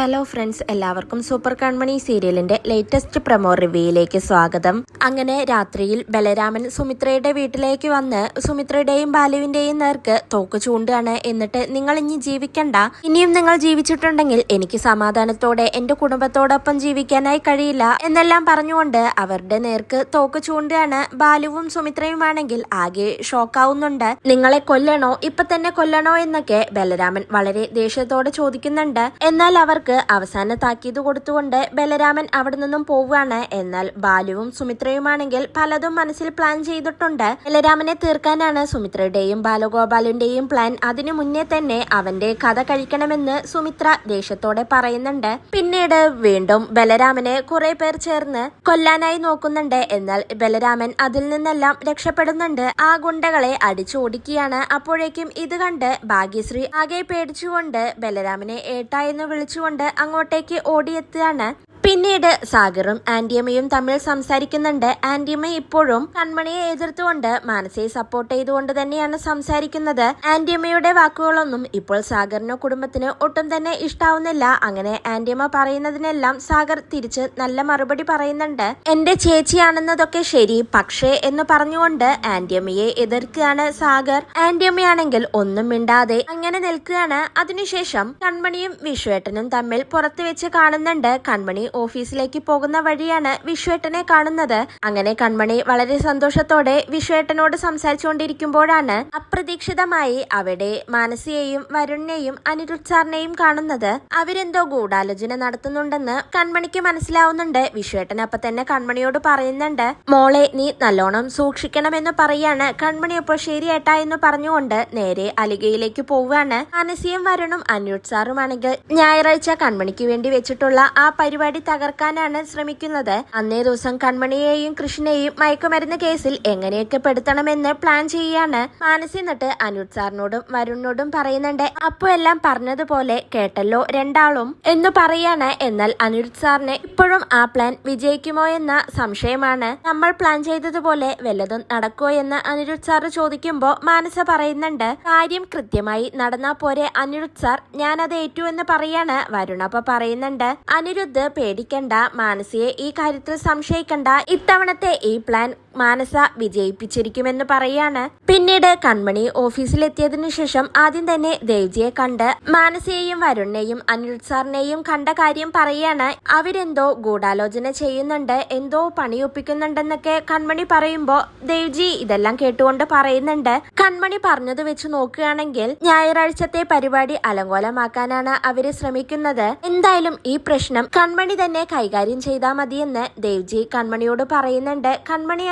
Hello friends എല്ലാവർക്കും super Kanmani സീരിയലിന്റെ latest promo റിവ്യൂയിലേക്ക് സ്വാഗതം. അങ്ങനെ രാത്രിയിൽ ബലരാമൻ സുമിത്രയുടെ വീട്ടിലേക്ക് വന്ന് സുമിത്രയുടെയും ബാലുവിന്റെയും നേർക്ക് തോക്ക് ചൂണ്ടാണ്. എന്നിട്ട് നിങ്ങൾ ഇനി ജീവിക്കണ്ട. ഇനിയും നിങ്ങൾ ജീവിച്ചിട്ടുണ്ടെങ്കിൽ എനിക്ക് സമാധാനത്തോടെ എന്റെ കുടുംബത്തോടൊപ്പം ജീവിക്കാനായി കഴിയില്ല എന്നെല്ലാം പറഞ്ഞുകൊണ്ട് അവരുടെ നേർക്ക് തോക്ക് ചൂണ്ടാണ്. ബാലുവും സുമിത്രയുമാണെങ്കിൽ ആകെ ഷോക്കാവുന്നുണ്ട്. നിങ്ങളെ കൊല്ലണോ ഇപ്പൊ തന്നെ കൊല്ലണോ എന്നൊക്കെ ബലരാമൻ വളരെ ദേഷ്യത്തോടെ ചോദിക്കുന്നുണ്ട്. എന്നാൽ അവർക്ക് അവസാന താക്കീത് കൊടുത്തുകൊണ്ട് ബലരാമൻ അവിടെ നിന്നും പോവുകയാണ്. എന്നാൽ ബാലുവും സുമിത്രയുമാണെങ്കിൽ പലതും മനസ്സിൽ പ്ലാൻ ചെയ്തിട്ടുണ്ട്. ബലരാമനെ തീർക്കാനാണ് സുമിത്രയുടെയും ബാലഗോപാലിന്റെയും പ്ലാൻ അതിനു മുന്നേ തന്നെ അവന്റെ കഥ കഴിക്കണമെന്ന് സുമിത്ര ദേഷ്യത്തോടെ പറയുന്നുണ്ട്. പിന്നീട് വീണ്ടും ബലരാമനെ കുറെ പേർ ചേർന്ന് കൊല്ലാനായി നോക്കുന്നുണ്ട്. എന്നാൽ ബലരാമൻ അതിൽ നിന്നെല്ലാം രക്ഷപ്പെടുന്നുണ്ട്. ആ ഗുണ്ടകളെ അടിച്ചോടിക്കുകയാണ് അപ്പോഴേക്കും ഇത് കണ്ട് ഭാഗ്യശ്രീ ആകെ പേടിച്ചുകൊണ്ട് ബലരാമനെ ഏട്ട എന്ന് വിളിച്ചുകൊണ്ട് അങ്ങോട്ടേക്ക് ഓടിയെത്തുകയാണ് പിന്നീട് സാഗറും ആന്റിയമ്മയും തമ്മിൽ സംസാരിക്കുന്നുണ്ട്. ആന്റിയമ്മ ഇപ്പോഴും കൺമണിയെ എതിർത്തുകൊണ്ട് മാനസയെ സപ്പോർട്ട് ചെയ്തുകൊണ്ട് തന്നെയാണ് സംസാരിക്കുന്നത്. ആന്റിയമ്മയുടെ വാക്കുകളൊന്നും ഇപ്പോൾ സാഗറിനോ കുടുംബത്തിന് ഒട്ടും തന്നെ ഇഷ്ടാവുന്നില്ല. അങ്ങനെ ആന്റിയമ്മ പറയുന്നതിനെല്ലാം സാഗർ തിരിച്ച് നല്ല മറുപടി പറയുന്നുണ്ട്. എന്റെ ചേച്ചിയാണെന്നതൊക്കെ ശരി പക്ഷേ എന്ന് പറഞ്ഞുകൊണ്ട് ആന്റിയമ്മയെ എതിർക്കുകയാണ് സാഗർ. ആന്റിയമ്മയാണെങ്കിൽ ഒന്നും മിണ്ടാതെ അങ്ങനെ നിൽക്കുകയാണ്. അതിനുശേഷം കൺമണിയും വിഷുവേട്ടനും തമ്മിൽ പുറത്തു വെച്ച് കാണുന്നുണ്ട്. കൺമണി ഓഫീസിലേക്ക് പോകുന്ന വഴിയാണ് വിശ്വേട്ടനെ കാണുന്നത്. അങ്ങനെ കൺമണി വളരെ സന്തോഷത്തോടെ വിശ്വേട്ടനോട് സംസാരിച്ചുകൊണ്ടിരിക്കുമ്പോഴാണ് അപ്രതീക്ഷിതമായി അവിടെ മാനസിയെയും വരുണിനെയും അനിരുദ്ധ് സാറിനെയും കാണുന്നത്. അവരെന്തോ ഗൂഢാലോചന നടത്തുന്നുണ്ടെന്ന് കൺമണിക്ക് മനസ്സിലാവുന്നുണ്ട്. വിശ്വേട്ടൻ അപ്പൊ തന്നെ കൺമണിയോട് പറയുന്നുണ്ട് മോളെ നീ നല്ലോണം സൂക്ഷിക്കണമെന്ന് പറയാണ്. കൺമണി അപ്പോൾ ശരിയേട്ടാ എന്ന് പറഞ്ഞുകൊണ്ട് നേരെ അലികയിലേക്ക് പോവുകയാണ്. മാനസിയും വരുണും അനിരുദ്ധ് സാറുമാണെങ്കിൽ ഞായറാഴ്ച കൺമണിക്ക് വേണ്ടി വെച്ചിട്ടുള്ള ആ പരിപാടി തകർക്കാനാണ് ശ്രമിക്കുന്നത്. അന്നേ ദിവസം കൺമണിയെയും കൃഷ്ണയെയും മയക്കുമരുന്ന് കേസിൽ എങ്ങനെയൊക്കെ പെടുത്തണമെന്ന് പ്ലാൻ ചെയ്യാണ് മാനസി എന്നിട്ട് അനുജ് സാറിനോടും വരുണിനോടും പറയുന്നുണ്ട്. അപ്പോ എല്ലാം പറഞ്ഞതുപോലെ കേട്ടല്ലോ രണ്ടാളും എന്ന് പറയാണ്. എന്നാൽ അനുജ് സാറിന് ഇപ്പോഴും ആ പ്ലാൻ വിജയിക്കുമോ എന്ന സംശയമാണ്. നമ്മൾ പ്ലാൻ ചെയ്തതുപോലെ വല്ലതും നടക്കുമോ എന്ന് അനിരുദ്ധ് സാർ ചോദിക്കുമ്പോ മാനസ പറയുന്നുണ്ട്. കാര്യം കൃത്യമായി നടന്നാ പോരെ അനിരുദ്ധ് സാർ. ഞാനത് ഏറ്റു എന്ന് പറയാണ്. വരുണപ്പ പറയുന്നുണ്ട്. അനിരുദ്ധ് പേടിക്കണ്ട. മാനസിയെ ഈ കാര്യത്തിൽ സംശയിക്കണ്ട. ഇത്തവണത്തെ ഈ പ്ലാൻ മാനസ വിജയിപ്പിച്ചിരിക്കുമെന്ന് പറയാണ്. പിന്നീട് കൺമണി ഓഫീസിലെത്തിയതിനു ശേഷം ആദ്യം തന്നെ ദേവ്ജിയെ കണ്ട് മാനസയെയും വരുണിനെയും അനിൽ സാറിനെയും കണ്ട കാര്യം പറയാണ്. അവരെന്തോ ഗൂഢാലോചന ചെയ്യുന്നുണ്ട് എന്തോ പണിയൊപ്പിക്കുന്നുണ്ടെന്നൊക്കെ കൺമണി പറയുമ്പോ ദേവ്ജി ഇതെല്ലാം കേട്ടുകൊണ്ട് പറയുന്നുണ്ട്. കൺമണി പറഞ്ഞത് വെച്ച് നോക്കുകയാണെങ്കിൽ ഞായറാഴ്ചത്തെ പരിപാടി അലങ്കോലമാക്കാനാണ് അവർ ശ്രമിക്കുന്നത്. എന്തായാലും ഈ പ്രശ്നം കൺമണി തന്നെ കൈകാര്യം ചെയ്താൽ മതിയെന്ന് ദേവ്ജി കൺമണിയോട് പറയുന്നുണ്ട്.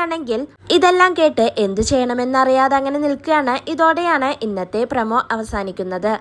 കൺമണിയാണെങ്കിൽ ഇതെല്ലാം കേട്ട് എന്തു ചെയ്യണമെന്നറിയാതെ അങ്ങനെ നിൽക്കുകയാണ്. ഇതോടെയാണ് ഇന്നത്തെ പ്രമോ അവസാനിക്കുന്നത്.